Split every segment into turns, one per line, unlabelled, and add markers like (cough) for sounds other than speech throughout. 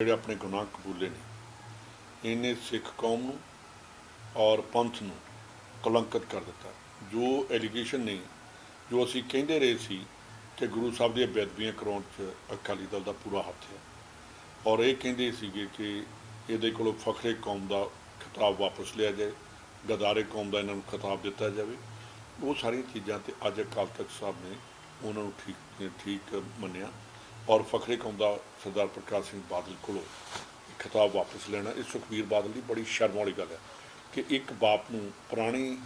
ਜਿਹੜੇ ਆਪਣੇ ਗੁਨਾਹ ਕਬੂਲੇ ਨੇ, ਇਹਨੇ ਸਿੱਖ ਕੌਮ ਨੂੰ ਔਰ ਪੰਥ ਨੂੰ ਕਲੰਕਿਤ ਕਰ ਦਿੱਤਾ। ਜੋ ਐਲੀਗੇਸ਼ਨ ਨੇ, ਜੋ ਅਸੀਂ ਕਹਿੰਦੇ ਰਹੇ ਸੀ ਕਿ ਗੁਰੂ ਸਾਹਿਬ ਦੀਆਂ ਬੇਅਦਬੀਆਂ ਕਰਾਉਣ 'ਚ ਅਕਾਲੀ ਦਲ ਦਾ ਪੂਰਾ ਹੱਥ ਹੈ, ਔਰ ਇਹ ਕਹਿੰਦੇ ਸੀਗੇ ਕਿ ਇਹਦੇ ਕੋਲੋਂ ਫਖਰੇ ਕੌਮ ਦਾ ਖਿਤਾਬ ਵਾਪਸ ਲਿਆ ਜਾਏ, ਗਦਾਰੇ ਕੌਮ ਦਾ ਇਹਨਾਂ ਨੂੰ ਖਿਤਾਬ ਦਿੱਤਾ ਜਾਵੇ। ਉਹ ਸਾਰੀਆਂ ਚੀਜ਼ਾਂ ਤੇ ਅੱਜ ਅਕਾਲ ਤਖਤ ਸਾਹਿਬ ਨੇ ਉਹਨਾਂ ਨੂੰ ਠੀਕ ਠੀਕ ਮੰਨਿਆ। ਔਰ ਫਖਰੇ ਕੌਮ ਦਾ ਸਰਦਾਰ ਪ੍ਰਕਾਸ਼ ਸਿੰਘ ਬਾਦਲ ਕੋਲੋਂ ਖਿਤਾਬ ਵਾਪਸ ਲੈਣਾ। ਇਹ ਸੁਖਬੀਰ ਬਾਦਲ ਦੀ ਬੜੀ ਸ਼ਰਮ ਵਾਲੀ ਗੱਲ ਹੈ ਕਿ ਇੱਕ ਬਾਪ ਨੂੰ ਪੁਰਾਣੀ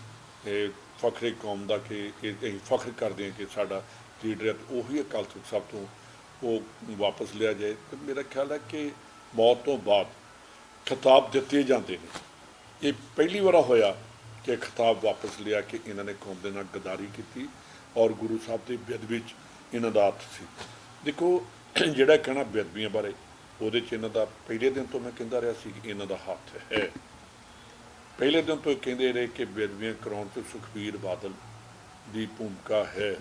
ਫਖਰੇ ਕੌਮ ਦਾ ਕਿ ਇਹ ਅਸੀਂ ਫਖਰ ਕਰਦੇ ਹਾਂ ਕਿ ਸਾਡਾ ਲੀਡਰ ਹੈ ਉਹੀ ਅਕਾਲ ਤਖਤ ਸਾਹਿਬ ਤੋਂ ਉਹ ਵਾਪਸ ਲਿਆ ਜਾਏ। ਤੇ ਮੇਰਾ ਖਿਆਲ ਹੈ ਕਿ ਮੌਤ ਤੋਂ ਬਾਅਦ ਖਿਤਾਬ ਦਿੱਤੇ ਜਾਂਦੇ ਨੇ। ਇਹ ਪਹਿਲੀ ਵਾਰ ਹੋਇਆ ਕਿ ਖਿਤਾਬ ਵਾਪਸ ਲਿਆ ਕਿ ਇਹਨਾਂ ਨੇ ਕੌਮ ਦੇ ਨਾਲ ਗਦਾਰੀ ਕੀਤੀ ਔਰ ਗੁਰੂ ਸਾਹਿਬ ਦੀ ਬੇਅਦਬੀ ਵਿੱਚ ਇਹਨਾਂ ਦਾ ਹੱਥ ਸੀ। ਦੇਖੋ, (clears throat) ਜਿਹੜਾ ਕਹਿਣਾ ਬੇਅਦਬੀਆਂ ਬਾਰੇ, ਉਹਦੇ 'ਚ ਇਹਨਾਂ ਦਾ ਪਹਿਲੇ ਦਿਨ ਤੋਂ ਮੈਂ ਕਹਿੰਦਾ ਰਿਹਾ ਸੀ ਕਿ ਇਹਨਾਂ ਦਾ ਹੱਥ ਹੈ। ਪਹਿਲੇ ਦਿਨ ਤੋਂ ਇਹ ਕਹਿੰਦੇ ਰਹੇ ਕਿ ਬੇਅਦਬੀਆਂ ਕਰਾਉਣ 'ਚ ਸੁਖਬੀਰ ਬਾਦਲ ਦੀ ਭੂਮਿਕਾ ਹੈ।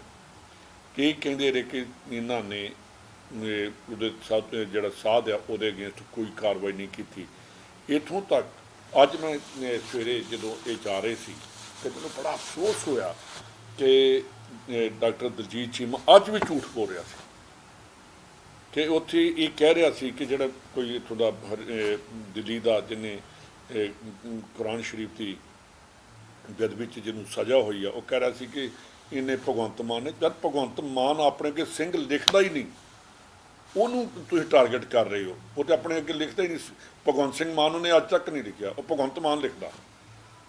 ਕਿ ਕਹਿੰਦੇ ਰਹੇ ਕਿ ਇਹਨਾਂ ਨੇ ਉਹਦੇ ਸਾਥ, ਜਿਹੜਾ ਸਾਧ ਆ, ਉਹਦੇ ਅਗੇਂਸਟ ਕੋਈ ਕਾਰਵਾਈ ਨਹੀਂ ਕੀਤੀ। ਇਥੋਂ ਤੱਕ, ਅੱਜ ਮੈਂ ਸਵੇਰੇ ਜਦੋਂ ਇਹ ਜਾ ਰਹੇ ਸੀ, ਤੇ ਮੈਨੂੰ ਬੜਾ ਅਫਸੋਸ ਹੋਇਆ ਕਿ ਡਾਕਟਰ ਦਲਜੀਤ ਚੀਮਾ ਅੱਜ ਵੀ ਝੂਠ ਬੋਲ ਰਿਹਾ ਸੀ। ਕਿ ਉੱਥੇ ਇਹ ਕਹਿ ਰਿਹਾ ਸੀ ਕਿ ਜਿਹੜਾ ਕੋਈ ਇੱਥੋਂ ਦਾ ਹਰ- ਦਿੱਲੀ ਦਾ ਜਿਹਨੇ ਕੁਰਾਨ ਸ਼ਰੀਫ ਦੀ ਬੇਅਦਬੀ ਚ ਜਿਹਨੂੰ ਸਜ਼ਾ ਹੋਈ ਆ, ਉਹ ਕਹਿ ਰਿਹਾ ਸੀ ਕਿ ਇਹਨੇ ਭਗਵੰਤ ਮਾਨ ਨੇ, ਜਦ ਭਗਵੰਤ ਮਾਨ ਆਪਣੇ ਅੱਗੇ ਸਿੰਘ ਲਿਖਦਾ ਹੀ ਨਹੀਂ, ਉਹਨੂੰ ਤੁਸੀਂ ਟਾਰਗੇਟ ਕਰ ਰਹੇ ਹੋ, ਉਹ ਤੇ ਆਪਣੇ ਅੱਗੇ ਲਿਖਦਾ ਹੀ ਨਹੀਂ ਸੀ। ਭਗਵੰਤ ਸਿੰਘ ਮਾਨ ਉਹਨੇ ਅੱਜ ਤੱਕ ਨਹੀਂ ਲਿਖਿਆ, ਉਹ ਭਗਵੰਤ ਮਾਨ ਲਿਖਦਾ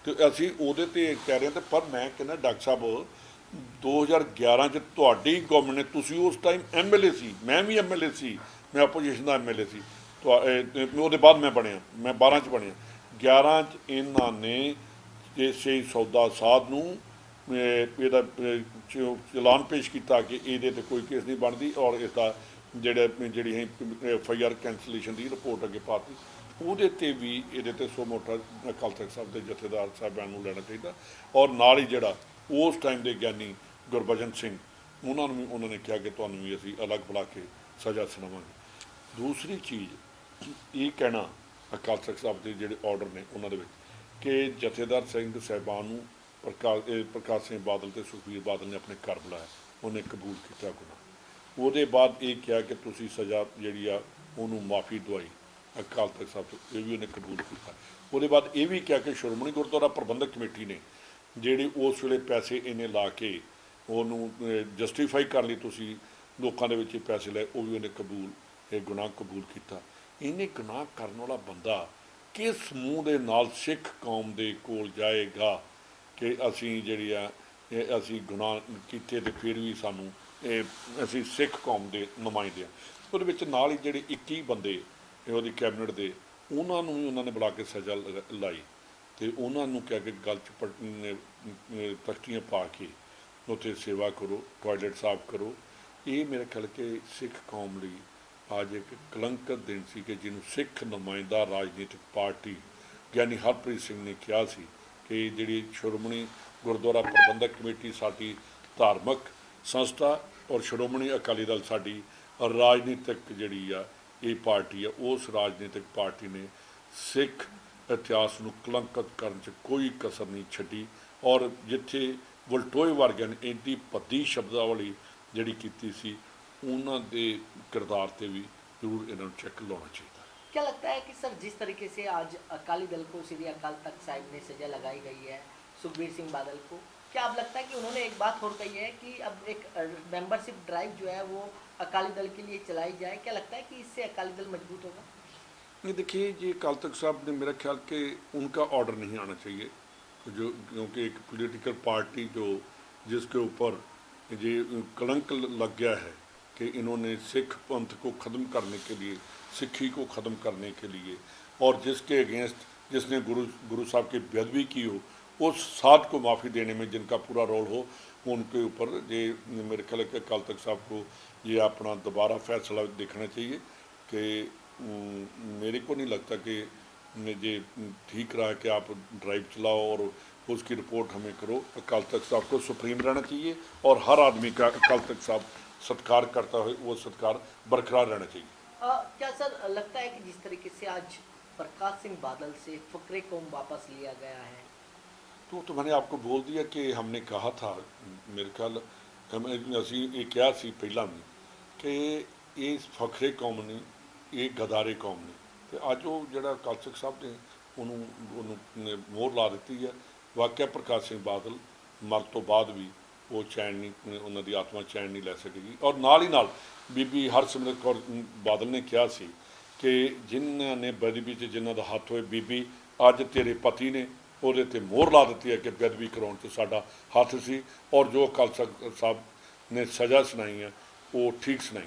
ਤੇ ਅਸੀਂ ਉਹਦੇ ਤੇ ਕਹਿ ਰਹੇ ਹਾਂ ਤੇ ਪਰ ਮੈਂ ਕਹਿੰਦਾ ਡਾਕਟਰ ਸਾਹਿਬ 2011 ਚ ਤੁਹਾਡੀ ਗਵਰਨਮੈਂਟ ਨੇ, ਤੁਸੀਂ ਉਸ ਟਾਈਮ ਐਮਐਲਏ ਸੀ, ਮੈਂ ਵੀ ਐਮਐਲਏ ਸੀ, ਮੈਂ ਆਪੋਜੀਸ਼ਨ ਦਾ ਐਮਐਲਏ ਸੀ, ਤੁਹਾ- ਉਹਦੇ ਬਾਅਦ ਮੈਂ ਬਣਿਆ, ਮੈਂ 12 ਚ ਬਣਿਆ। 11 ਚ ਇਹਨਾਂ ਨੇ ਇਸੇ ਸੌਦਾ ਸਾਧ ਨੂੰ ਇਹਦਾ ਚਲਾਨ ਪੇਸ਼ ਕੀਤਾ ਕਿ ਇਹਦੇ ਤੇ ਕੋਈ ਕੇਸ ਨਹੀਂ ਬਣਦੀ ਔਰ ਇਸ ਦਾ ਜਿਹੜਾ ਜਿਹੜੀ ਹੈ ਐਫ ਆਈ ਆਰ ਕੈਂਸਲੇਸ਼ਨ ਦੀ ਰਿਪੋਰਟ ਅੱਗੇ ਪਾਤੀ, ਉਹਦੇ ਤੇ ਵੀ ਇਹਦੇ ਤੇ ਸੋ ਮੋਟਾ ਅਕਾਲ ਤਖਤ ਸਾਹਿਬ ਦੇ ਜਥੇਦਾਰ ਸਾਹਿਬਾਨ ਨੂੰ ਲੈਣਾ ਚਾਹੀਦਾ ਔਰ ਨਾਲ ਹੀ ਜਿਹੜਾ ਉਸ ਟਾਈਮ ਦੇ ਗਿਆਨੀ ਗੁਰਬਚਨ ਸਿੰਘ, ਉਹਨਾਂ ਨੂੰ ਵੀ ਉਹਨਾਂ ਨੇ ਕਿਹਾ ਕਿ ਤੁਹਾਨੂੰ ਵੀ ਅਸੀਂ ਅਲੱਗ ਬੁਲਾ ਕੇ ਸਜ਼ਾ ਸੁਣਾਵਾਂਗੇ। ਦੂਸਰੀ ਚੀਜ਼, ਇਹ ਕਹਿਣਾ ਅਕਾਲ ਤਖਤ ਸਾਹਿਬ ਦੇ ਜਿਹੜੇ ਆਰਡਰ ਨੇ ਉਹਨਾਂ ਦੇ ਵਿੱਚ ਕਿ ਜਥੇਦਾਰ ਸਿੰਘ ਸਾਹਿਬਾਨ ਨੂੰ ਪ੍ਰਕਾਸ਼ ਪ੍ਰਕਾਸ਼ ਸਿੰਘ ਬਾਦਲ ਤੇ ਸੁਖਬੀਰ ਬਾਦਲ ਨੇ ਆਪਣੇ ਘਰ ਬੁਲਾਇਆ, ਉਹਨੇ ਕਬੂਲ ਕੀਤਾ ਗੁਨਾਹ। ਉਹਦੇ ਬਾਅਦ ਇਹ ਕਿਹਾ ਕਿ ਤੁਸੀਂ ਸਜ਼ਾ ਜਿਹੜੀ ਆ, ਉਹਨੂੰ ਮਾਫੀ ਦਵਾਈ। ਅਕਾਲ ਤਖਤ ਸਾਹਿਬ ਤੋਂ ਇਹ ਵੀ ਉਹਨੇ ਕਬੂਲ ਕੀਤਾ। ਉਹਦੇ ਬਾਅਦ ਇਹ ਵੀ ਕਿਹਾ ਕਿ ਸ਼੍ਰੋਮਣੀ ਗੁਰਦੁਆਰਾ ਪ੍ਰਬੰਧਕ ਕਮੇਟੀ ਨੇ ਜਿਹੜੀ ਉਸ ਵੇਲੇ ਪੈਸੇ ਇਹਨੇ ਲਾ ਕੇ ਉਹਨੂੰ ਜਸਟੀਫਾਈ ਕਰਨ ਲਈ ਤੁਸੀਂ, ਲੋਕਾਂ ਦੇ ਵਿੱਚ ਪੈਸੇ ਲਏ, ਉਹ ਵੀ ਉਹਨੇ ਕਬੂਲ, ਇਹ ਗੁਨਾਹ ਕਬੂਲ ਕੀਤਾ। ਇਹਨੇ ਗੁਨਾਹ ਕਰਨ ਵਾਲਾ ਬੰਦਾ ਕਿਸ ਮੂੰਹ ਦੇ ਨਾਲ ਸਿੱਖ ਕੌਮ ਦੇ ਕੋਲ ਜਾਏਗਾ ਕਿ ਅਸੀਂ ਜਿਹੜੀ ਆ, ਇਹ ਅਸੀਂ ਗੁਨਾਹ ਕੀਤੇ ਤੇ ਫਿਰ ਵੀ ਸਾਨੂੰ ਇਹ ਅਸੀਂ ਸਿੱਖ ਕੌਮ ਦੇ ਨੁਮਾਇੰਦੇ ਆ। ਉਹਦੇ ਵਿੱਚ ਨਾਲ ਹੀ ਜਿਹੜੇ 21 ਬੰਦੇ, ਇਹ ਉਹਦੀ ਕੈਬਨਿਟ ਦੇ, ਉਹਨਾਂ ਨੂੰ ਵੀ ਉਹਨਾਂ ਨੇ ਬੁਲਾ ਕੇ ਸਜ਼ਾ ਲਗਾ- ਲਾਈ। ਤੇ ਉਹਨਾਂ ਨੂੰ ਕਹਿ ਕੇ ਗਲ ਚ ਪਟ- ਤਖਤੀਆਂ ਪਾ ਕੇ ਉੱਥੇ ਸੇਵਾ ਕਰੋ ਟਾਇਲਟ ਸਾਫ਼ ਕਰੋ। ਇਹ ਮੇਰੇ ਖਿਆਲ ਕਿ ਸਿੱਖ ਕੌਮ ਲਈ ਅੱਜ ਇੱਕ ਕਲੰਕਤ ਦਿਨ ਸੀ ਕਿ ਜਿਹਨੂੰ ਸਿੱਖ ਨੁਮਾਇੰਦਾ ਰਾਜਨੀਤਿਕ ਪਾਰਟੀ ਗਿਆਨੀ ਹਰਪ੍ਰੀਤ ਸਿੰਘ ਨੇ ਕਿਹਾ ਸੀ ਕਿ ਜਿਹੜੀ ਸ਼੍ਰੋਮਣੀ ਗੁਰਦੁਆਰਾ ਪ੍ਰਬੰਧਕ ਕਮੇਟੀ ਸਾਡੀ ਧਾਰਮਿਕ ਸੰਸਥਾ ਔਰ ਸ਼੍ਰੋਮਣੀ ਅਕਾਲੀ ਦਲ ਸਾਡੀ ਰਾਜਨੀਤਿਕ ਜਿਹੜੀ ਆ, ਇਹ ਪਾਰਟੀ ਆ, ਉਸ ਰਾਜਨੀਤਿਕ ਪਾਰਟੀ ਨੇ ਸਿੱਖ ਇਤਿਹਾਸ ਨੂੰ ਕਲੰਕਿਤ ਕਰਨ 'ਚ ਕੋਈ ਕਸਰ ਨਹੀਂ ਛੱਡੀ ਔਰ ਜਿੱਥੇ ਵਲਟੋਏ ਵਰਗਿਆਂ ਨੇ ਇੰਨੀ ਭੱਦੀ ਸ਼ਬਦਾਵਲੀ ਜਿਹੜੀ ਕੀਤੀ ਸੀ ਉਹਨਾਂ ਦੇ ਕਿਰਦਾਰ ਤੇ ਵੀ ਜ਼ਰੂਰ ਇਹਨਾਂ ਨੂੰ ਚੈੱਕ ਲਾਉਣਾ ਚਾਹੀਦਾ
क्या लगता है कि सर जिस तरीके से आज अकाली दल को श्री अकाल तख्त साहिब ने सजा लगाई गई है सुखबीर सिंह बादल को क्या अब लगता है कि उन्होंने एक बात और कही है कि अब एक मेंबरशिप ड्राइव जो है वो अकाली दल के लिए चलाई जाए क्या लगता है कि इससे अकाली दल मजबूत होगा
ये देखिए, ये तख्त साहब ने मेरा ख्याल कि उनका ऑर्डर नहीं आना चाहिए। जो, क्योंकि एक पॉलिटिकल पार्टी जो, जिसके ऊपर ये कलंक लग गया है कि इन्होंने सिख पंथ को ख़त्म करने के लिए, सिखी को ख़त्म करने के लिए, और जिसके अगेंस्ट जिसने गुरु गुरु साहब की बेदबी की हो, उस साथ को माफ़ी देने में जिनका पूरा रोल हो, उनके ऊपर ये मेरे ख्याल है कि तख्त साहब को ये अपना दोबारा फैसला देखना चाहिए कि मेरे को नहीं लगता कि ये ठीक रहा कि आप ड्राइव चलाओ और उसकी रिपोर्ट हमें करो अकाल तख्त साहब को सुप्रीम रहना चाहिए और हर आदमी का अकाल तख्त साहब सत्कार करता हुए वो सत्कार बरकरार रहना चाहिए
अ, क्या सर लगता है कि जिस तरीके से आज प्रकाश सिंह बादल से फकरे कौम वापस लिया गया है
तो तो मैंने आपको बोल दिया कि हमने कहा था मेरे ख्याल हम- ਅਸੀਂ ਇਹ ਕਿਹਾ ਸੀ ਪਹਿਲਾਂ ਵੀ ਕਿ ਇਹ ਫਖਰੇ ਕੌਮ ਨਹੀਂ ਇਹ ਗਦਾਰੇ ਕੌਮ ਨੇ। ਤੇ ਅੱਜ ਉਹ ਜਿਹੜਾ ਕਾਲਸਕ ਸਾਹਿਬ ਨੇ ਉਹਨੂੰ ਉਹਨੂੰ ਨੇ ਮੋਹਰ ਲਾ ਦਿੱਤੀ ਹੈ। ਵਾਕਿਆ ਪ੍ਰਕਾਸ਼ ਸਿੰਘ ਬਾਦਲ ਮਰਨ ਤੋਂ ਬਾਅਦ ਵੀ ਉਹ ਚੈਨ ਨਹੀਂ, ਉਹਨਾਂ ਦੀ ਆਤਮਾ ਚੈਨ ਨਹੀਂ ਲੈ ਸਕੇਗੀ। ਔਰ ਨਾਲ ਹੀ ਨਾਲ ਬੀਬੀ ਹਰਸਿਮਰਤ ਕੌਰ ਬਾਦਲ ਨੇ ਕਿਹਾ ਸੀ ਕਿ ਜਿਨ੍ਹਾਂ ਨੇ ਬੇਅਦਬੀ 'ਚ ਜਿਨ੍ਹਾਂ ਦਾ ਹੱਥ ਹੋਏ, ਬੀਬੀ ਅੱਜ ਤੇਰੇ ਪਤੀ ਨੇ ਉਹਦੇ ਤੇ ਮੋਹਰ ਲਾ ਦਿੱਤੀ ਹੈ ਕਿ ਬੇਅਦਬੀ ਕਰਾਉਣ 'ਚ ਸਾਡਾ ਹੱਥ ਸੀ। ਔਰ ਜੋ ਅਕਾਲ ਤਖ਼ਤ ਸਾਹਿਬ ਨੇ ਸਜ਼ਾ ਸੁਣਾਈ ਹੈ, ਉਹ ਠੀਕ ਸੁਣਾਈ